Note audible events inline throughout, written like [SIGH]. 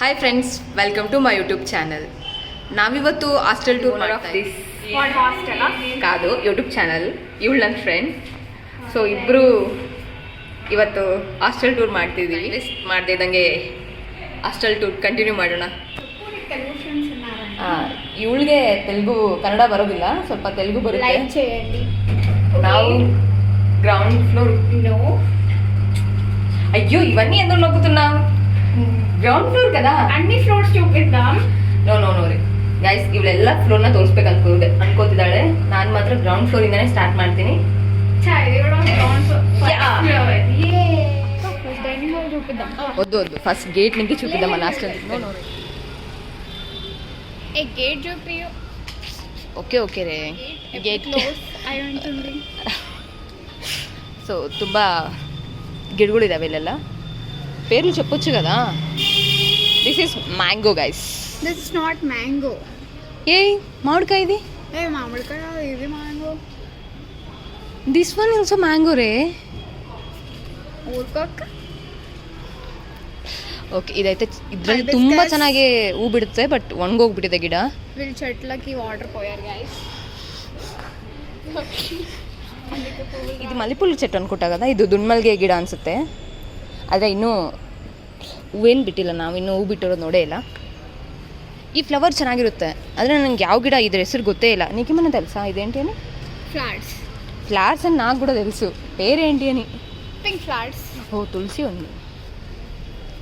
hi friends welcome to my YouTube channel ನಾವಿವತ್ತು hostel tour ಮಾಡ್ತಾ ಕಾದು ಯೂಟ್ಯೂಬ್ ಚಾನಲ್ ಇವಳು ನನ್ನ ಫ್ರೆಂಡ್ ಸೊ ಇಬ್ಬರು ಇವತ್ತು ಹಾಸ್ಟೆಲ್ ಟೂರ್ ಮಾಡ್ತಿದ್ದೀವಿ ಮಾಡದೇ ಇದ್ದಂಗೆ ಹಾಸ್ಟೆಲ್ ಟೂರ್ ಕಂಟಿನ್ಯೂ ಮಾಡೋಣ ಇವಳಿಗೆ ತೆಲುಗು ಕನ್ನಡ ಬರೋದಿಲ್ಲ ಸ್ವಲ್ಪ ತೆಲುಗು ಬರುತ್ತೆ లైక్ చేయండి ನಾವು గ్రౌండ్ ఫ్లోర్ నో అయ్యో ఇవన్నీ ఎందుకు నొక్కుతున్నావు గ్రౌండ్ ఫ్లోర్ కదా అన్ని ఫ్లోర్స్ చూపిద్దాం ನೋ ನೋ ನೋ ರೀ ಗೈಸ್ ಇವಳೆಲ್ಲ ಫ್ಲೋರ್ನ ತೋರಿಸ್ಬೇಕು ಅನ್ಕೋ ಅನ್ಕೋತಿದ್ದಾಳೆ ನಾನು ಮಾತ್ರ ಗ್ರೌಂಡ್ ಫ್ಲೋರ್ ಇಂದಾನೆ ಸ್ಟಾರ್ಟ್ ಮಾಡ್ತೀನಿ చా ఇది కూడా గ్రౌండ్ Yeah. ఫ్లోర్ ఏ ఫస్ట్ డైనింగ్ హాల్ చూపిద్దాం వద్దు వద్దు ఫస్ట్ గేట్ నుంచి చూపిద్దాం మన హాస్టల్ ఏ గేట్ చూపియు ఓకే ఓకే రే గేట్ క్లోజ్ అయి ఉంటుంది సో ತುಂಬ ಗಿಡಗಳು ಇದಾವೆ ಇಲ್ಲೆಲ್ಲ పేర్లు చెప్పొచ్చు కదా this is mango guys this is not mango ఏ మామిడికాయ ఇది ఏ మామిడికాయ ఇది mango this one also mango ray ఊరుకోక okay ಇದೈತೆ ಇದರಲ್ಲಿ Hibiscus. ತುಂಬ ಚೆನ್ನಾಗಿ ಹೂ ಬಿಡುತ್ತೆ ಬಟ್ ಒಣಗೋಗ್ಬಿಟ್ಟಿದೆ ಗಿಡ వీళ్ళ చెట్లకి వాటర్ పోయారు గైస్ ಇದು ಮಲ್ಲಿಪುಲ್ಲು ಚೆಟ್ಟು ಅನ್ಕೊಟ್ಟ కదా ಇದು ದುಂಡ್ಮಲ್ಗೆ ಗಿಡ ಅನಿಸುತ್ತೆ ಆದರೆ ಇನ್ನೂ ಹೂವೇನು ಬಿಟ್ಟಿಲ್ಲ ನಾವು ಇನ್ನೂ ಹೂ ಬಿಟ್ಟಿರೋದು ನೋಡೇ ಇಲ್ಲ ಈ ಫ್ಲವರ್ ಚೆನ್ನಾಗಿರುತ್ತೆ ಆದರೆ ನನಗೆ ಯಾವ ಗಿಡ ಇದ್ರ ಹೆಸರು ಗೊತ್ತೇ ಇಲ್ಲ నీకేమన్నా తెలుసా ఇదేంటి అని ఫ్లాట్స్ ఫ్లవర్స్ అని నాకు కూడా తెలుసు పేరేంటి అని పింక్ ఫ్లాట్స్ ఓ తులసి ఉంది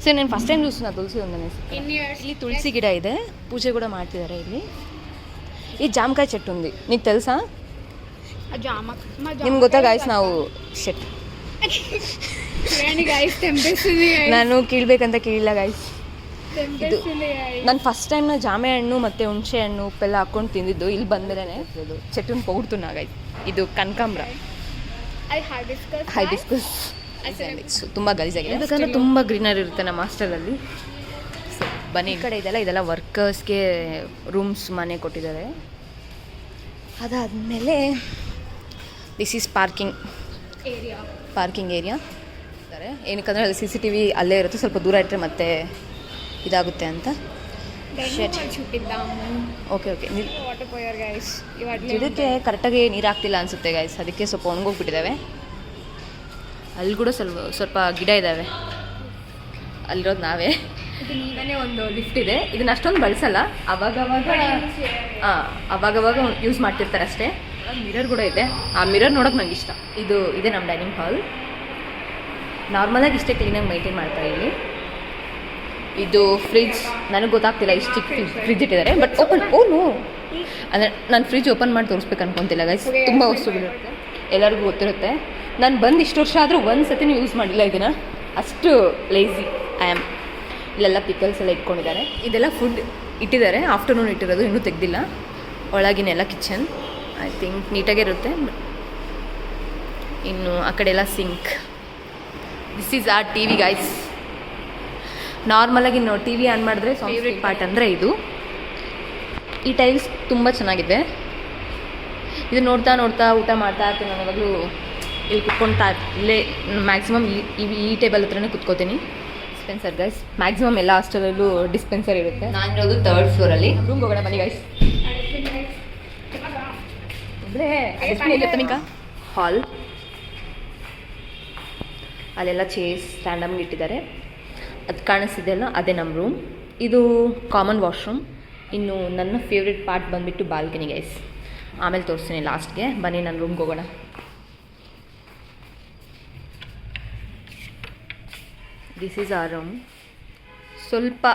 ಸರ್ నేను ಫಸ್ಟ್ ಟೈಮ್ చూస్తున్నా ತುಳಸಿ ఉందనేసి ఎన్ని ఇయర్స్ ಇಲ್ಲಿ ತುಳಸಿ ಗಿಡ ಇದೆ ಪೂಜೆ ಕೂಡ ಮಾಡ್ತಿದ್ದಾರೆ ಇಲ್ಲಿ ಈ ಜಾಮಕಾಯಿ చెట్టు ఉంది నీకు తెలుసా జామ మా ನಿಮ್ಗೆ ಗೊತ್ತಾ ಗಾಯ್ಸ್ ನಾವು ಶೆಟ್ [LAUGHS] ನಾನು ಕೀಳ್ಬೇಕಂತ ಕೇಳಿಲ್ಲ ಗಾಯ್ಸ್ ಇದು ನಾನು ಫಸ್ಟ್ ಟೈಮ್ ನಾ ಜಾಮೆ ಹಣ್ಣು ಮತ್ತೆ ಹುಣಸೆ ಹಣ್ಣು ಉಪ್ಪೆಲ್ಲ ಹಾಕೊಂಡು ತಿಂದಿದ್ದು. ಇಲ್ಲಿ ಬಂದ್ಮೇಲೆ ಇದು ಚಟನ್ ಪೌಡ್ತು ನಾಗಾಯ್ ಇದು ಕನಕಾಂಬ್ರ. ಹೈಬಿಸ್ಕಸ್ ತುಂಬ ತುಂಬಾ ಆಗಿದೆ ಯಾಕಂದರೆ ತುಂಬ. ಗ್ರೀನರಿ ಇರುತ್ತೆ ನಮ್ಮ ಹಾಸ್ಟೆಲಲ್ಲಿ. ಬನ್ನಿ ಈ ಕಡೆ ಇದೆಲ್ಲ ಇದೆಲ್ಲ ವರ್ಕರ್ಸ್ಗೆ ರೂಮ್ಸ್ ಮನೆ ಕೊಟ್ಟಿದ್ದಾರೆ. ಅದಾದಮೇಲೆ this is parking parking area ಮಾಡಿದ್ದಾರೆ ಏನಕ್ಕಂದ್ರೆ ಅಲ್ಲಿ ಸಿ ಸಿ ಟಿ ವಿ ಅಲ್ಲೇ ಇರುತ್ತೆ. ಸ್ವಲ್ಪ ದೂರ ಇಟ್ಟರೆ ಮತ್ತೆ ಇದಾಗುತ್ತೆ ಅಂತ. ಓಕೆ ಓಕೆ ಗಿಡಕ್ಕೆ ಕರೆಕ್ಟಾಗಿ ನೀರು ಹಾಕ್ತಿಲ್ಲ ಅನಿಸುತ್ತೆ ಗೈಸ್ ಅದಕ್ಕೆ ಸ್ವಲ್ಪ ಒಣಗೋಗ್ಬಿಟ್ಟಿದ್ದಾವೆ ಅಲ್ಲಿ ಕೂಡ ಸ್ವಲ್ಪ ಸ್ವಲ್ಪ ಗಿಡ ಇದ್ದಾವೆ ಅಲ್ಲಿರೋದು ನಾವೇ. ನೀವೇ ಒಂದು ಲಿಫ್ಟ್ ಇದೆ. ಇದನ್ನ ಅಷ್ಟೊಂದು ಬಳಸಲ್ಲ. ಅವಾಗವಾಗ ಅವಾಗ ಅವಾಗ ಯೂಸ್ ಮಾಡ್ತಿರ್ತಾರೆ ಅಷ್ಟೇ. ಮಿರರ್ ಕೂಡ ಇದೆ. ಆ ಮಿರರ್ ನೋಡೋಕೆ ನಂಗೆ ಇಷ್ಟ. ಇದು ಇದೆ ನಮ್ಮ ಡೈನಿಂಗ್ ಹಾಲ್ ನಾರ್ಮಲಾಗಿ ಇಷ್ಟೇ ಕ್ಲೀನಾಗಿ ಮೈಂಟೈನ್ ಮಾಡ್ತಾ ಇಲ್ಲಿ ಇದು ಫ್ರಿಜ್ ನನಗೆ ಗೊತ್ತಾಗ್ತಿಲ್ಲ ಇಷ್ಟು ಚಿಕ್ಕ ಫ್ರಿಜ್ ಇಟ್ಟಿದ್ದಾರೆ ಬಟ್ ಓಪನ್ ಓ ನೋ. ಅಂದರೆ ನಾನು ಫ್ರಿಜ್ ಓಪನ್ ಮಾಡಿ ತೋರಿಸ್ಬೇಕು ಅನ್ಕೊಂತಿಲ್ಲ ಗೈಸ್. ತುಂಬ ವಸ್ತುಗಳಿರುತ್ತೆ ಎಲ್ಲರಿಗೂ ಗೊತ್ತಿರುತ್ತೆ. ನಾನು ಬಂದು ಇಷ್ಟು ವರ್ಷ ಆದರೂ ಒಂದು ಸತಿನೂ ಯೂಸ್ ಮಾಡಿಲ್ಲ ಇದನ್ನು. ಅಷ್ಟು ಲೇಝಿ ಐ ಆಮ್ ಇಲ್ಲೆಲ್ಲ ಪಿಕಲ್ಸ್ ಎಲ್ಲ ಇಟ್ಕೊಂಡಿದ್ದಾರೆ. ಇದೆಲ್ಲ ಫುಡ್ ಇಟ್ಟಿದ್ದಾರೆ. ಆಫ್ಟರ್ನೂನ್ ಇಟ್ಟಿರೋದು ಇನ್ನೂ ತೆಗ್ದಿಲ್ಲ. ಒಳಗಿನೆಲ್ಲ ಕಿಚನ್ ಐ ಥಿಂಕ್ ನೀಟಾಗಿರುತ್ತೆ ಇನ್ನು ಆ ಕಡೆ ಎಲ್ಲ sink this is our T V guys ನಾರ್ಮಲಾಗಿ ನಾವು ಟಿ ವಿ ಆನ್ ಮಾಡಿದ್ರೆ ಫೇವ್ರೆಟ್ ಪಾರ್ಟ್ ಅಂದರೆ ಇದು. ಈ ಟೈಲ್ಸ್ ತುಂಬ ಚೆನ್ನಾಗಿದೆ. ಇದು ನೋಡ್ತಾ ನೋಡ್ತಾ ಊಟ ಮಾಡ್ತಾ ಇರ್ತೀನಿ ನಾನು ಯಾವಾಗಲೂ. ಇಲ್ಲಿ ಕುತ್ಕೊಳ್ತಾ ಇಲ್ಲೇ ಮ್ಯಾಕ್ಸಿಮಮ್ ಈ ಈ ಟೇಬಲ್ ಹತ್ರನೇ ಕುತ್ಕೋತೀನಿ. ಡಿಸ್ಪೆನ್ಸರ್ ಗೈಸ್ ಮ್ಯಾಕ್ಸಿಮಮ್ ಎಲ್ಲ ಹಾಸ್ಟೆಲಲ್ಲೂ ಡಿಸ್ಪೆನ್ಸರ್ ಇರುತ್ತೆ. ನಾನಿರೋದು ತರ್ಡ್ ಫ್ಲೋರಲ್ಲಿ ರೂಮ್ ಹೋಗೋಣ ಬನ್ನಿ ಗೈಸ್ ಹಾಲ್ ಅಲ್ಲೆಲ್ಲ ಚೇರ್ಸ್ ಸ್ಟ್ಯಾಂಡಮ್ಗೆ ಇಟ್ಟಿದ್ದಾರೆ. ಅದು ಕಾಣಿಸ್ತಿದೆಯಲ್ಲ ಅದೇ ನಮ್ಮ ರೂಮ್ ಇದು ಕಾಮನ್ ವಾಶ್ರೂಮ್ ಇನ್ನು ನನ್ನ ಫೇವ್ರೆಟ್ ಪಾರ್ಟ್ ಬಂದುಬಿಟ್ಟು ಬಾಲ್ಕನಿ ಗೈಸ್ ಆಮೇಲೆ ತೋರಿಸ್ತೀನಿ ಲಾಸ್ಟ್ಗೆ ಬನ್ನಿ ನನ್ನ ರೂಮ್ಗೆ ಹೋಗೋಣ. ದಿಸ್ ಈಸ್ ಆರ್ ರೂಮ್ ಸ್ವಲ್ಪ,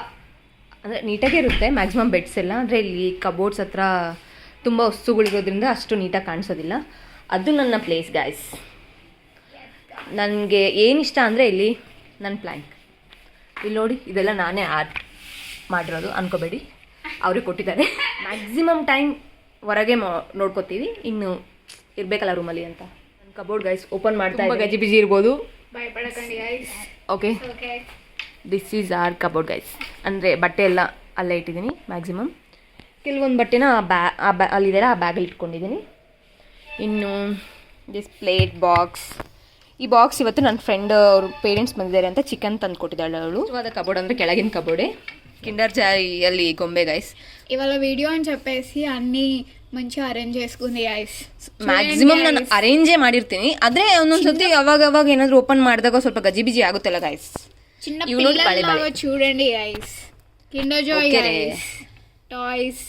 ಅಂದರೆ ನೀಟಾಗೇ ಇರುತ್ತೆ. ಮ್ಯಾಕ್ಸಿಮಮ್ ಬೆಡ್ಸ್ ಎಲ್ಲ. ಅಂದರೆ ಇಲ್ಲಿ ಕಬೋರ್ಡ್ಸ್ ಹತ್ರ ತುಂಬ ವಸ್ತುಗಳಿರೋದ್ರಿಂದ ಅಷ್ಟು ನೀಟಾಗಿ ಕಾಣಿಸೋದಿಲ್ಲ. ಅದು ನನ್ನ ಪ್ಲೇಸ್ ಗಾಯ್ಸ್ ನನಗೆ ಏನು ಇಷ್ಟ ಅಂದರೆ ಇಲ್ಲಿ ನನ್ನ ಪ್ಲ್ಯಾಂಕ್ ಇಲ್ಲಿ ನೋಡಿ ಇದೆಲ್ಲ ನಾನೇ ಆರ್ಟ್ ಮಾಡಿರೋದು ಅನ್ಕೋಬೇಡಿ. ಅವ್ರಿಗೆ ಕೊಟ್ಟಿದ್ದಾರೆ. ಮ್ಯಾಕ್ಸಿಮಮ್ ಟೈಮ್ ಹೊರಗೆ ನೋಡ್ಕೋತೀವಿ. ಇನ್ನು ಇರಬೇಕಲ್ಲ ರೂಮಲ್ಲಿ ಅಂತ. ನನ್ನ ಕಬೋರ್ಡ್ ಗೈಸ್ ಓಪನ್ ಮಾಡ್ತಾ ಗಜಿ ಬಿಜಿ ಇರ್ಬೋದು. Okay this is our cupboard guys ಅಂದರೆ ಬಟ್ಟೆ ಎಲ್ಲ ಅಲ್ಲೇ ಇಟ್ಟಿದ್ದೀನಿ ಮ್ಯಾಕ್ಸಿಮಮ್ ಕೆಲವೊಂದು ಬಟ್ಟೆನ ಆ ಬ್ಯಾ ಆ ಬ್ಯಾ ಅಲ್ಲಿದೆ ಆ ಬ್ಯಾಗಲ್ಲಿ ಇಟ್ಕೊಂಡಿದ್ದೀನಿ. ಇನ್ನು ದಿಸ್ ಪ್ಲೇಟ್ ಬಾಕ್ಸ್ ಈ ಬಾಕ್ಸ್ ಇವತ್ತು ನನ್ನ ಫ್ರೆಂಡ್ ಅವ್ರ ಪೇರೆಂಟ್ಸ್ ಬಂದಿದ್ದಾರೆ ಅಂತ ಚಿಕನ್ ತಂದು ಕೊಟ್ಟಿದ್ದಾಳೆ ಅವಳು ಅದ ಕಬೋರ್ಡ್ ಅಂದರೆ ಕೆಳಗಿನ ಕಬೋರ್ಡೆ ಕಿಂಡರ್ జాయ్ అల్లి గొంబే గైస్ ఇవాళ వీడియో అని చెప్పేసి అన్ని మంచిగా ಅರೇಂಜ್ చేసుకుంది ಐಸ್ ಮ್ಯಾಕ್ಸಿಮಮ್ ನಾನು ಅರೇಂಜೇ ಮಾಡಿರ್ತೀನಿ ಆದರೆ ಒಂದೊಂದು ಸತಿ ಅವಾಗ ಅವಾಗ ಏನಾದ್ರು ಓಪನ್ ಮಾಡಿದಾಗ ಸ್ವಲ್ಪ ಗಜಿಬಿಜಿ ಆಗುತ್ತಲ್ಲ ಗೈಸ್ చిన్న పిల్లలు చూడండి guys Kinder Joy guys toys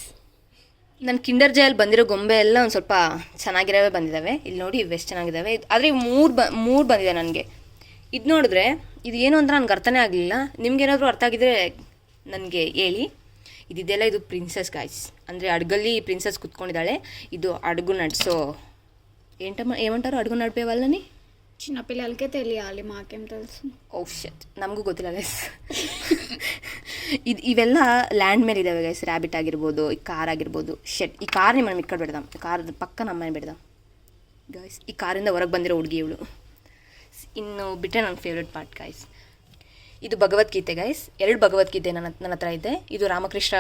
ನನ್ನ ಕಿಂಡರ್ ಜಾಯಲ್ಲಿ ಬಂದಿರೋ ಗೊಂಬೆ ಎಲ್ಲ ಒಂದು ಸ್ವಲ್ಪ ಚೆನ್ನಾಗಿರೋವೇ ಬಂದಿದ್ದಾವೆ ಇಲ್ಲಿ ನೋಡಿ ಇವು ಎಷ್ಟು ಚೆನ್ನಾಗಿದ್ದಾವೆ ಇದ್- ಆದರೆ ಮೂರು ಬ ಮೂರು ಬಂದಿದೆ ನನಗೆ ಇದು ನೋಡಿದ್ರೆ ಇದು ಏನು ಅಂತ ನನಗೆ ಅರ್ಥನೇ ಆಗಲಿಲ್ಲ ನಿಮ್ಗೇನಾದರೂ ಅರ್ಥ ಆಗಿದ್ರೆ ನನಗೆ ಹೇಳಿ ಇದಿದೆಲ್ಲ ಇದು ಪ್ರಿನ್ಸಸ್ ಗಾಯ್ಸ್ ಅಂದರೆ ಅಡ್ಗಲ್ಲಿ ಪ್ರಿನ್ಸಸ್ ಕುತ್ಕೊಂಡಿದ್ದಾಳೆ ಇದು ಅಡುಗು ನಡ್ಸೋ ఏంటమ్మా ఏమంటారు అడుగు నడిపే వాళ్ళని చిన్న పిల్లలకే తెలియాలి మాకేం తెలుసు ಓ ಶಟ್ ನಮಗೂ ಗೊತ್ತಿಲ್ಲ ಗೈಸ್ ಇದು ಇವೆಲ್ಲ ಲ್ಯಾಂಡ್ ಮೇಲೆ ಇದ್ದಾವೆ ಗೈಸ್ ರ್ಯಾಬಿಟ್ ಆಗಿರ್ಬೋದು ಈ ಕಾರ್ ಆಗಿರ್ಬೋದು ಶೆಟ್ ಈ ಕಾರ್ ನಿಮ್ಮ ಇಕ್ಕಡೆ ಬಿಡ್ದಾಂ ಕಾರ್ ಪಕ್ಕ ನಮ್ಮನೆ ಬಿಡ್ದಾಂ ಗೈಸ್ ಈ ಕಾರಿಂದ ಹೊರಗೆ ಬಂದಿರೋ ಹುಡುಗಿ ಇವಳು ಇನ್ನು ಬಿಟ್ಟರೆ ನನ್ನ ಫೇವ್ರೆಟ್ ಪಾರ್ಟ್ ಗೈಸ್ ಇದು ಭಗವದ್ಗೀತೆ ಗೈಸ್ ಎರಡು ಭಗವದ್ಗೀತೆ ನನ್ನ ನನ್ನ ಹತ್ರ ಇದೆ ಇದು ರಾಮಕೃಷ್ಣ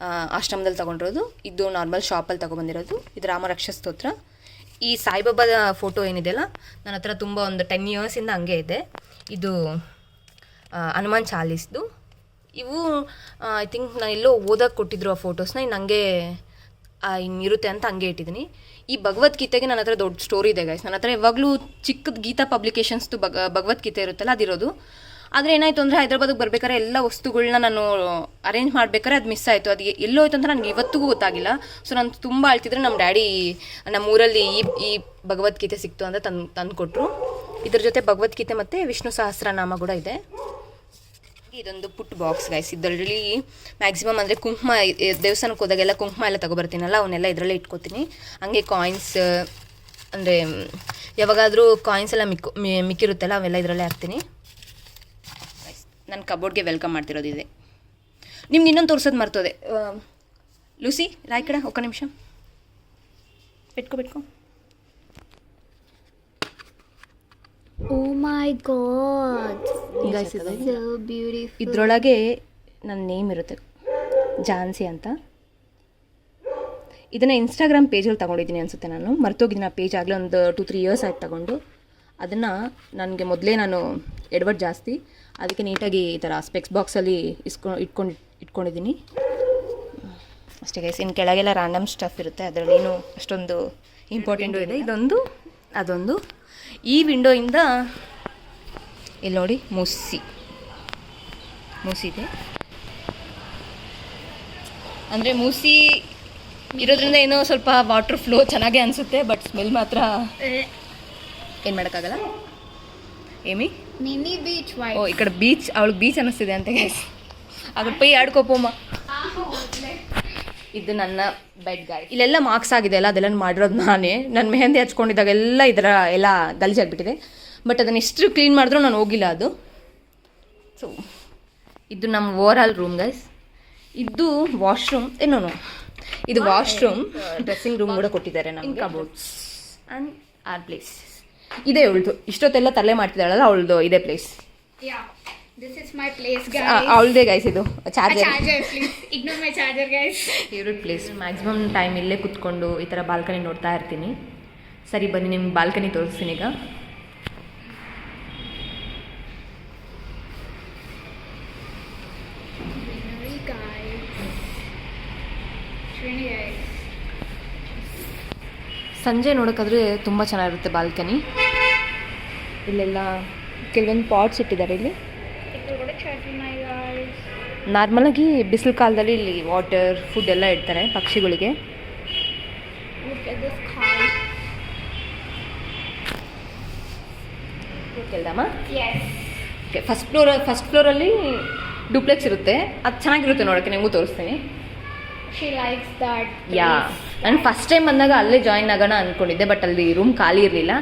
ಆ, ಆಶ್ರಮದಲ್ಲಿ ತೊಗೊಂಡಿರೋದು ಇದು ನಾರ್ಮಲ್ ಶಾಪಲ್ಲಿ ತೊಗೊಬಂದಿರೋದು ಇದು ರಾಮರಕ್ಷ ಸ್ತೋತ್ರ ಈ ಸಾಯಿಬಾಬಾದ ಫೋಟೋ ಏನಿದೆಯಲ್ಲ, ನನ್ನ ಹತ್ರ ತುಂಬ ಒಂದು ಟೆನ್ ಇಯರ್ಸಿಂದ ಹಂಗೆ ಇದೆ. ಇದು ಹನುಮಾನ್ ಚಾಲೀಸ್ದು. ಇವು ಐ ಥಿಂಕ್ ನಾನು ಎಲ್ಲೋ ಓದಕ್ಕೆ ಕೊಟ್ಟಿದ್ರು ಆ ಫೋಟೋಸ್ನ ಇನ್ನು ಹಂಗೆ ಇನ್ನಿರುತ್ತೆ ಅಂತ ಹಂಗೆ ಇಟ್ಟಿದ್ದೀನಿ ಈ ಭಗವದ್ಗೀತೆಗೆ ನನ್ನ ಹತ್ರ ದೊಡ್ಡ ಸ್ಟೋರಿ ಇದೆ ಗೈಸ್ ನನ್ನ ಹತ್ರ ಯಾವಾಗಲೂ ಚಿಕ್ಕದ ಗೀತಾ ಪಬ್ಲಿಕೇಶನ್ಸ್ದು ಭಗ, ಭಗವದ್ಗೀತೆ ಇರುತ್ತಲ್ಲ, ಅದಿರೋದು. ಆದರೆ ಏನಾಯಿತು ಅಂದರೆ ಹೈದ್ರಾಬಾದಿಗೆ ಬರ್ಬೇಕಾದ್ರೆ ಎಲ್ಲ ವಸ್ತುಗಳನ್ನ ನಾನು ಅರೇಂಜ್ ಮಾಡ್ಬೇಕಾದ್ರೆ ಅದು ಮಿಸ್ ಆಯಿತು. ಅದು ಎಲ್ಲೋಯ್ತು ಅಂತ ನನಗೆ ಇವತ್ತಿಗೂ ಗೊತ್ತಾಗಿಲ್ಲ. ಸೊ ನಾನು ತುಂಬ ಅಳ್ತಿದ್ರೆ ನಮ್ಮ ಡ್ಯಾಡಿ ನಮ್ಮ ಊರಲ್ಲಿ ಈ ಈ ಭಗವದ್ಗೀತೆ ಸಿಕ್ತು ಅಂತ ತಂದು ತಂದು ಕೊಟ್ಟರು ಇದ್ರ ಜೊತೆ ಭಗವದ್ಗೀತೆ ಮತ್ತು ವಿಷ್ಣು ಸಹಸ್ರನಾಮ ಕೂಡ ಇದೆ. ಇದೊಂದು ಪುಟ್ ಬಾಕ್ಸ್ ಗೈಸ್ ಇದರಲ್ಲಿ ಮ್ಯಾಕ್ಸಿಮಮ್ ಅಂದರೆ ಕುಂಕುಮ, ದೇವಸ್ಥಾನಕ್ಕೆ ಹೋದಾಗೆಲ್ಲ ಕುಂಕುಮ ಎಲ್ಲ ತಗೊಬರ್ತೀನಲ್ಲ, ಅವನ್ನೆಲ್ಲ ಇದರಲ್ಲೇ ಇಟ್ಕೋತೀನಿ. ಹಂಗೆ ಕಾಯಿನ್ಸ್ ಅಂದರೆ ಯಾವಾಗಾದರೂ ಕಾಯಿನ್ಸ್ ಎಲ್ಲ ಮಿಕ್ಕು ಮಿಕ್ಕಿರುತ್ತಲ್ಲ, ಅವೆಲ್ಲ ಇದರಲ್ಲೇ ಹಾಕ್ತೀನಿ. ನನ್ನ ಕಬೋರ್ಡ್ಗೆ ವೆಲ್ಕಮ್ ಮಾಡ್ತಿರೋದಿದೆ ನಿಮ್ಗೆ ಇನ್ನೊಂದು ತೋರಿಸೋದು ಮರ್ತೋದೆ. ಲೂಸಿ ರಾಯ್ಕಡ ಒಕ್ಕ ನಿಮಿಷ. ಬಿಟ್ಕೊ. ಬಿಟ್ಕೊ ಇದರೊಳಗೆ ನನ್ನ ನೇಮ್ ಇರುತ್ತೆ. ಜಾನ್ಸಿ ಅಂತ. ಇದನ್ನು ಇನ್ಸ್ಟಾಗ್ರಾಮ್ ಪೇಜಲ್ಲಿ ತಗೊಂಡಿದ್ದೀನಿ ಅನಿಸುತ್ತೆ ನಾನು. ಮರ್ತೋಗಿದ್ದೀನಿ ಆ ಪೇಜ್ ಆಗಲೇ ಒಂದು ಟು ತ್ರೀ ಇಯರ್ಸ್ ಆಯ್ತು ತಗೊಂಡು. ಅದನ್ನು ನನಗೆ ಮೊದಲೇ ನಾನು ಎಡವಟ್ ಜಾಸ್ತಿ. ಅದಕ್ಕೆ ನೀಟಾಗಿ ಈ ಥರ ಸ್ಪೆಕ್ಸ್ ಬಾಕ್ಸಲ್ಲಿ ಇಸ್ಕೊ ಇಟ್ಕೊಂಡು ಇಟ್ಕೊಂಡಿದ್ದೀನಿ. ಅಷ್ಟೇ ಗೈಸ್ ಇನ್ನು ಕೆಳಗೆಲ್ಲ ರ್ಯಾಂಡಮ್ ಸ್ಟಫ್ ಇರುತ್ತೆ. ಅದರಲ್ಲಿ ಏನು ಅಷ್ಟೊಂದು ಇಂಪಾರ್ಟೆಂಟು ಇದೆ. ಇದೊಂದು ಅದೊಂದು. ಈ ವಿಂಡೋಯಿಂದ ಇಲ್ಲಿ ನೋಡಿ ಮುಸಿ. ಮೂಸಿ ಇದೆ ಅಂದರೆ ಮೂಸಿ ಇರೋದ್ರಿಂದ ಏನೋ ಸ್ವಲ್ಪ ವಾಟರ್ ಫ್ಲೋ ಚೆನ್ನಾಗೇ ಅನಿಸುತ್ತೆ ಬಟ್ ಸ್ಮೆಲ್ ಮಾತ್ರ ಏನು ಮಾಡೋಕ್ಕಾಗಲ್ಲ? ಏಮಿ? ಮಿನಿ ಬೀಚ್ ಓ ಈ ಕಡೆ ಬೀಚ್ ಅವಳಿಗೆ ಬೀಚ್ ಅನ್ನಿಸ್ತಿದೆ ಅಂತ ಗೈಸ್ ಅದ್ರ ಪೈ ಆಡ್ಕೋಪಮ್ಮ ಇದು ನನ್ನ ಬೆಡ್ ಗಾಯ್ ಇಲ್ಲೆಲ್ಲ ಮಾರ್ಕ್ಸ್ ಆಗಿದೆ ಅಲ್ಲ ಅದೆಲ್ಲ ಮಾಡಿರೋದು ನಾನೇ. ನನ್ನ ಮೆಹಂದಿ ಹಚ್ಕೊಂಡಿದ್ದಾಗೆಲ್ಲ ಇದರ ಎಲ್ಲ ಗಲೀಜಾಗ್ಬಿಟ್ಟಿದೆ ಬಟ್ ಅದನ್ನ ಎಷ್ಟು ಕ್ಲೀನ್ ಮಾಡಿದ್ರೂ ನಾನು ಹೋಗಿಲ್ಲ ಅದು. ಸೊ ಇದು ನಮ್ಮ ಓವರ್ ಆಲ್ ರೂಮ್ ಗೈಸ್ ಇದು ವಾಶ್ರೂಮ್ ಏನೋ ಇದು ವಾಶ್ರೂಮ್ ಡ್ರೆಸ್ಸಿಂಗ್ ರೂಮ್ ಕೂಡ ಕೊಟ್ಟಿದ್ದಾರೆ ನಮ್ಮ ಕಬೋರ್ಡ್ಸ್ ಆ್ಯಂಡ್ ಆರ್ ಪ್ಲೇಸ್ ಇದೇ ಅವಳದು. ಇಷ್ಟೊತ್ತೆಲ್ಲ ತಲೆ ಮಾಡ್ತಿದ್ದಾಳಲ್ಲ ಅವಳದು ಇದೇ place yeah this is my place guys ಅವಳದೇ guys ಇದು. Charger charger please ignore my charger guys favourite place maximum time ಇಲ್ಲೇ ಕುತ್ಕೊಂಡು ಈ ಥರ ಬಾಲ್ಕನಿ ನೋಡ್ತಾ ಇರ್ತೀನಿ. ಸರಿ ಬನ್ನಿ ನಿಮ್ಗೆ ಬಾಲ್ಕನಿ ತೋರಿಸ್ತೀನಿ ಈಗ guys Trini guys ಸಂಜೆ ನೋಡೋಕ್ಕಾದ್ರೆ ತುಂಬ ಚೆನ್ನಾಗಿರುತ್ತೆ ಬಾಲ್ಕನಿ. ಇಲ್ಲೆಲ್ಲ ಕೆಲವೊಂದು ಪಾಟ್ಸ್ ಇಟ್ಟಿದ್ದಾರೆ ಇಲ್ಲಿ. ನಾರ್ಮಲಾಗಿ ಬಿಸಿಲು ಕಾಲದಲ್ಲಿ ಇಲ್ಲಿ ವಾಟರ್ ಫುಡ್ ಎಲ್ಲ ಇಡ್ತಾರೆ ಪಕ್ಷಿಗಳಿಗೆ. ಫಸ್ಟ್ ಫ್ಲೋರ್ ಫಸ್ಟ್ ಫ್ಲೋರಲ್ಲಿ ಡೂಪ್ಲೆಕ್ಸ್ ಇರುತ್ತೆ. ಅದು ಚೆನ್ನಾಗಿರುತ್ತೆ ನೋಡೋಕ್ಕೆ ನಿಮಗೂ ತೋರಿಸ್ತೀನಿ. ಶಿ ಲೈಕ್ಸ್ ದಟ್ ಯಾ ನಾನು ಫಸ್ಟ್ ಟೈಮ್ ಬಂದಾಗ ಅಲ್ಲೇ ಜಾಯಿನ್ ಆಗೋಣ ಅಂದ್ಕೊಂಡಿದ್ದೆ ಬಟ್ ಅಲ್ಲಿ ರೂಮ್ ಖಾಲಿ ಇರಲಿಲ್ಲ.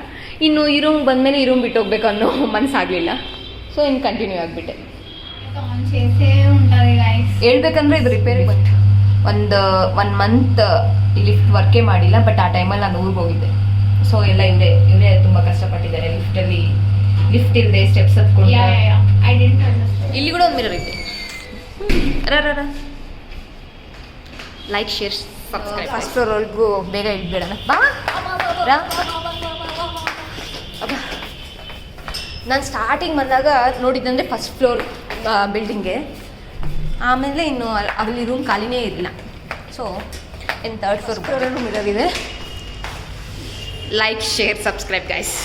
ಇನ್ನು ಈ ರೂಮ್ ಬಂದ ಮೇಲೆ ಈ ರೂಮ್ ಬಿಟ್ಟು ಬಿಟ್ಟೋಗ್ಬೇಕು ಅನ್ನೋ [LAUGHS] ಮನಸ್ಸಾಗಲಿಲ್ಲ ಸೊ ಇನ್ನು ಕಂಟಿನ್ಯೂ ಆಗಿಬಿಟ್ಟೆ. ಹೇಳ್ಬೇಕಂದ್ರೆ ಇದು ರಿಪೇರಿ ಬಂತು. ಒಂದು ಒನ್ ಮಂತ್ ಲಿಫ್ಟ್ ವರ್ಕೇ ಮಾಡಿಲ್ಲ ಬಟ್ ಆ ಟೈಮಲ್ಲಿ ನಾನು ಊರಿಗೆ ಹೋಗಿದ್ದೆ. ಸೊ ಎಲ್ಲ ಇವರೇ ಇವರೇ ತುಂಬ ಕಷ್ಟಪಟ್ಟಿದ್ದಾರೆ. ಲಿಫ್ಟಲ್ಲಿ ಲಿಫ್ಟ್ ಇಲ್ಲದೆ ಸ್ಟೆಪ್ಸ್ ಇಲ್ಲಿ ಕೂಡ ಒಂದು ಮಿರರ್ ಇದೆ. ಲೈಕ್ ಶೇರ್ಸ್ ಫಸ್ಟ್ ಫ್ಲೋರ್ವರೆಗೂ ಬೇಗ ಇಟ್ಬಿಡೋಣ ಬಾ. ನಾನು ಸ್ಟಾರ್ಟಿಂಗ್ ಬಂದಾಗ ನೋಡಿದ್ದಂದರೆ ಫಸ್ಟ್ ಫ್ಲೋರ್ ಬಿಲ್ಡಿಂಗೆ ಆಮೇಲೆ ಇನ್ನು ಅಲ್ಲಿ ರೂಮ್ ಖಾಲಿನೇ ಇರಲಿಲ್ಲ. So in third floor floor room ಇರೋದಿದೆ. Like share subscribe guys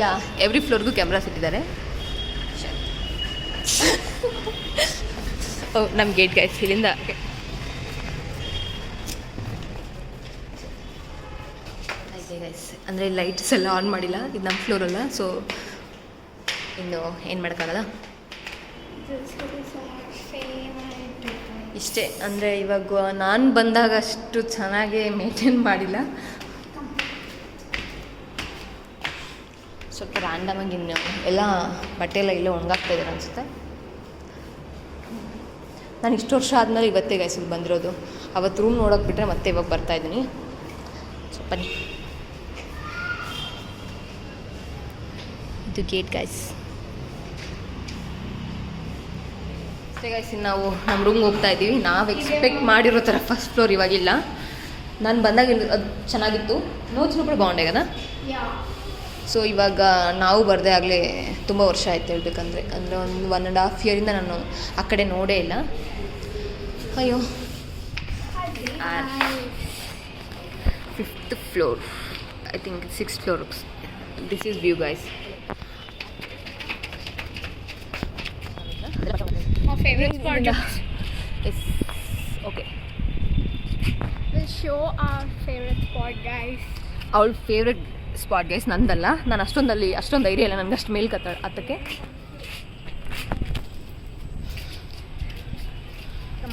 yeah every ಫ್ಲೋರ್ಗೂ cameras ಇಟ್ಟಿದ್ದಾರೆ ಓ ನಮ್ಮ ಗೇಟ್ ಗೈಸ್ ಇಲ್ಲಿಂದ. ಗೈಸ್ ಅಂದರೆ ಲೈಟ್ಸ್ ಎಲ್ಲ ಆನ್ ಮಾಡಿಲ್ಲ. ಇದು ನಮ್ಮ ಅಲ್ಲ ಸೊ ಇನ್ನು ಏನು ಮಾಡೋಕ್ಕಾಗಲ್ಲ? ಇಷ್ಟೇ, ಅಂದರೆ ಇವಾಗ ನಾನು ಬಂದಾಗ ಅಷ್ಟು ಚೆನ್ನಾಗಿ ಮೇಂಟೈನ್ ಮಾಡಿಲ್ಲ. ಸ್ವಲ್ಪ ರ್ಯಾಂಡಮಾಗಿ ಇನ್ನು ಎಲ್ಲ ಬಟ್ಟೆ ಎಲ್ಲ ಇಲ್ಲೇ ಒಣಗಾಗ್ತಾಯಿದ್ದಾರೆ ಅನಿಸುತ್ತೆ. ನಾನು ಇಷ್ಟು ವರ್ಷ ಆದಮೇಲೆ ಇವತ್ತೇ ಗೈಸಿಗೆ ಬಂದಿರೋದು. ಅವತ್ತು ರೂಮ್ ನೋಡೋಕೆ ಬಿಟ್ಟರೆ ಮತ್ತೆ ಇವಾಗ ಬರ್ತಾ ಇದ್ದೀನಿ. ಸ್ವಲ್ಪ ಇದು ಗೇಟ್ ಗೈಸ್ ಅಷ್ಟೇ ಗೈಸ್ ನಾವು ನಮ್ಮ ರೂಮ್ಗೆ ಹೋಗ್ತಾ ಇದ್ದೀವಿ. ನಾವು ಎಕ್ಸ್ಪೆಕ್ಟ್ ಮಾಡಿರೋ ಥರ ಫಸ್ಟ್ ಫ್ಲೋರ್ ಇವಾಗಿಲ್ಲ. ನಾನು ಬಂದಾಗ ಅದು ಚೆನ್ನಾಗಿತ್ತು. ನೋಚ್ನೂ ಕೂಡ ಬಾಂಡೆ ಕದಾ ಸೊ ಇವಾಗ ನಾವು ಬರದೇ ಆಗಲೇ ತುಂಬ ವರ್ಷ ಆಯ್ತು ಹೇಳ್ಬೇಕಂದ್ರೆ. ಅಂದರೆ ಒಂದು ಒನ್ ಆ್ಯಂಡ್ ಹಾಫ್ ಇಯರಿಂದ ನಾನು ಆ ಕಡೆ ನೋಡೇ ಇಲ್ಲ. ಅಯ್ಯೋ. Fifth floor I think six floor this is view guys yes okay show spot all spot guys ನಂದಲ್ಲ. ನಾನು ಅಷ್ಟೊಂದಲ್ಲಿ ಅಷ್ಟೊಂದು ಧೈರ್ಯ ಇಲ್ಲ. ನನಗೆ ಅಷ್ಟು ಮೇಲ್ಕತ್ತ ಹತ್ತಕ್ಕೆ.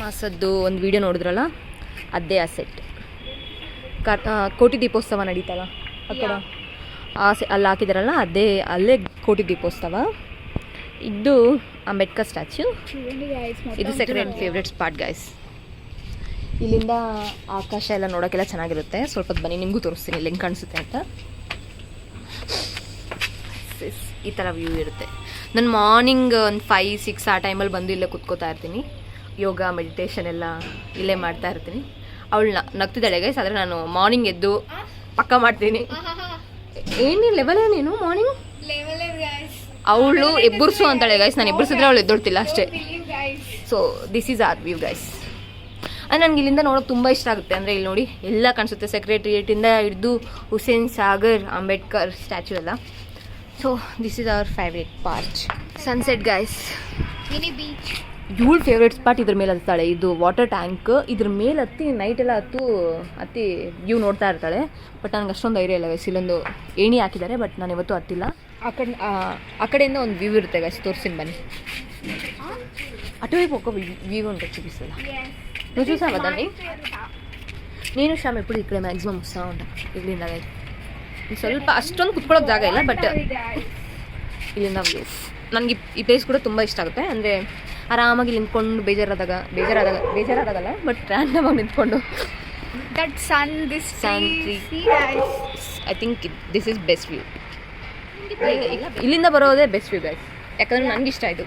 ಮಾಸದ್ದು ಒಂದು ವಿಡಿಯೋ ನೋಡಿದ್ರಲ್ಲ? ಅದೇ ಆ ಸೆಟ್ ಕೋಟಿ ದೀಪೋತ್ಸವ ನಡೀತಲ್ಲ? ಅಕ್ಕ ಆ ಸೆ ಅಲ್ಲಿ ಹಾಕಿದಾರಲ್ಲ, ಅದೇ ಅಲ್ಲೇ ಕೋಟಿ ದೀಪೋತ್ಸವ. ಇದು ಅಂಬೇಡ್ಕರ್ ಸ್ಟ್ಯಾಚ್ಯೂ. ಇದು ಸೆಕೆಂಡ್ ಫೇವ್ರೆಟ್ ಸ್ಪಾಟ್ ಗೈಸ್ ಇಲ್ಲಿಂದ ಆಕಾಶ ಎಲ್ಲ ನೋಡೋಕ್ಕೆಲ್ಲ ಚೆನ್ನಾಗಿರುತ್ತೆ. ಸ್ವಲ್ಪ ಬನ್ನಿ, ನಿಮಗೂ ತೋರಿಸ್ತೀನಿ ಲಿಂಕ್ ಹೆಂಗೆ ಕಾಣಿಸುತ್ತೆ ಅಂತ. ಪ್ಲೇಸಸ್ ಈ ಥರ ವ್ಯೂ ಇರುತ್ತೆ. ನಾನು ಮಾರ್ನಿಂಗ್ ಒಂದು ಫೈ ಸಿಕ್ಸ್ ಆ ಟೈಮಲ್ಲಿ ಬಂದು ಇಲ್ಲೇ ಕುತ್ಕೋತಾ ಇರ್ತೀನಿ. ಯೋಗ ಮೆಡಿಟೇಷನ್ ಎಲ್ಲ ಇಲ್ಲೇ ಮಾಡ್ತಾ ಇರ್ತೀನಿ. ಅವಳು ನಗ್ತಿದ್ದಾಳೆ ಗೈಸ್ ಆದರೆ ನಾನು ಮಾರ್ನಿಂಗ್ ಎದ್ದು ಪಕ್ಕ ಮಾಡ್ತೀನಿ. ಏನು ಲೆವೆಲೇ ನೀನು ಮಾರ್ನಿಂಗ್ ಅವಳು ಎಬ್ಬರ್ಸು ಅಂತಾಳೆ ಗೈಸ್ ನಾನು ಎಬ್ಬರ್ಸಿದ್ರೆ ಅವಳು ಎದ್ದೊಳ್ತಿಲ್ಲ ಅಷ್ಟೇ. So this is our view guys ಅಂದರೆ ನನಗೆ ಇಲ್ಲಿಂದ ನೋಡೋಕೆ ತುಂಬ ಇಷ್ಟ ಆಗುತ್ತೆ. ಅಂದರೆ ಇಲ್ಲಿ ನೋಡಿ ಎಲ್ಲ ಕಾಣಿಸುತ್ತೆ. ಸೆಕ್ರೆಟ್ರಿಯೇಟಿಂದ ಹಿಡಿದು ಹುಸೇನ್ ಸಾಗರ್ ಅಂಬೇಡ್ಕರ್ ಸ್ಟ್ಯಾಚ್ಯೂ ಎಲ್ಲ. So this is our favourite part sunset guys mini beach ಧೂಳ್ favourite spot ಇದ್ರ ಮೇಲೆ ಹತ್ತಾಳೆ ಇದು ವಾಟರ್ ಟ್ಯಾಂಕ್ ಇದ್ರ ಮೇಲೆ ಹತ್ತಿ ನೈಟ್ ಎಲ್ಲ ಹತ್ತು ಹತ್ತಿ ವ್ಯೂ ನೋಡ್ತಾ ಇರ್ತಾಳೆ. ಬಟ್ ನನಗೆ ಅಷ್ಟೊಂದು ಧೈರ್ಯ ಇಲ್ಲ ಗೈಸ್ ಇಲ್ಲೊಂದು ಏಣಿ ಹಾಕಿದ್ದಾರೆ ಬಟ್ ನಾನು ಇವತ್ತು ಹತ್ತಿಲ್ಲ. ಆ ಕಡೆ ಆ ಕಡೆಯಿಂದ ಒಂದು ವ್ಯೂ ಇರುತ್ತೆ ಗೈಸ್ ತೋರಿಸಿನ ಬನ್ನಿ. అటువైపు ఒక వ్యూ ఉంటుంది చూపిస్తుందా నువ్వు చూసావా దాన్ని నేను శ్యామ్ ఎప్పుడు ఇక్కడ మ్యాక్సిమం వస్తూ ఉంటాను ఇల్లు ಸ್ವಲ್ಪ ಅಷ್ಟೊಂದು ಕುತ್ಕೊಳ್ಳೋಕೆ ಜಾಗ ಇಲ್ಲ ಬಟ್ ಇಲ್ಲಿಂದ ವ್ಯೂ ನನಗೆ ಈ ಪ್ಲೇಸ್ ಕೂಡ ತುಂಬ ಇಷ್ಟ ಆಗುತ್ತೆ. ಅಂದರೆ ಆರಾಮಾಗಿ ನಿಂತ್ಕೊಂಡು ಬೇಜಾರಾದಾಗ ಬೇಜಾರಾದಾಗ ಬೇಜಾರಾದಾಗಲ್ಲ ಬಟ್ ರ್ಯಾಂಡಮಾಗಿ ನಿಂತ್ಕೊಂಡು. That sun this sun I think this is best view ಇಲ್ಲಿಂದ ಬರೋದೇ ಬೆಸ್ಟ್ ವ್ಯೂ ಗೈಸ್ ಯಾಕಂದರೆ ನನಗಿಷ್ಟ ಇದು.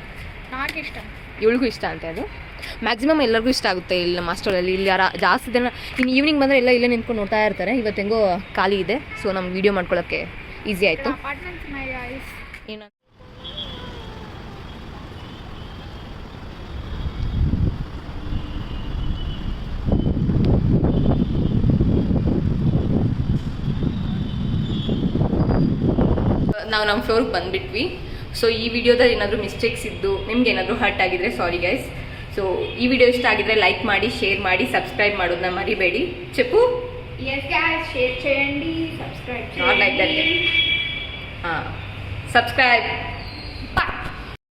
ಇಷ್ಟ ಇವಳಿಗೂ ಇಷ್ಟ ಅಂತ ಅದು. ಮ್ಯಾಕ್ಸಿಮಮ್ ಎಲ್ಲರಿಗೂ ಇಷ್ಟ ಆಗುತ್ತೆ ಇಲ್ಲಿ ನಮ್ಮ ಹಾಸ್ಟೆಲಲ್ಲಿ ಇಲ್ಲಿ ಯಾರ ಜಾಸ್ತಿ ಜನ ಇನ್ನು ಈವ್ನಿಂಗ್ ಬಂದರೆ ಎಲ್ಲ ಇಲ್ಲೇ ನಿಂತ್ಕೊಂಡು ನೋಡ್ತಾ ಇರ್ತಾರೆ. ಇವತ್ತು ಹೆಂಗೋ ಖಾಲಿ ಇದೆ. ಸೊ ನಮ್ಗೆ ವೀಡಿಯೋ ಮಾಡ್ಕೊಳ್ಳೋಕ್ಕೆ ಈಸಿ ಆಯಿತು. ನಾವು ನಮ್ಮ ಫ್ಲೋರ್ಗೆ ಬಂದುಬಿಟ್ವಿ. ಸೊ ಈ ವಿಡಿಯೋದಲ್ಲಿ ಏನಾದರೂ ಮಿಸ್ಟೇಕ್ಸ್ ಇದ್ದು ನಿಮ್ಗೆ ಏನಾದರೂ ಹರ್ಟ್ ಆಗಿದ್ರೆ ಸಾರಿ ಗೈಸ್ ಸೊ ಈ ವಿಡಿಯೋ ಇಷ್ಟ ಆಗಿದ್ರೆ ಲೈಕ್ ಮಾಡಿ ಶೇರ್ ಮಾಡಿ ಸಬ್ಸ್ಕ್ರೈಬ್ ಮಾಡೋದನ್ನ మరిబేడి చెప్పు ఎస్ గైస్ షేర్ చేయండి సబ్స్క్రైబ్ Not like that. చేయండి సబ్స్క్రైబ్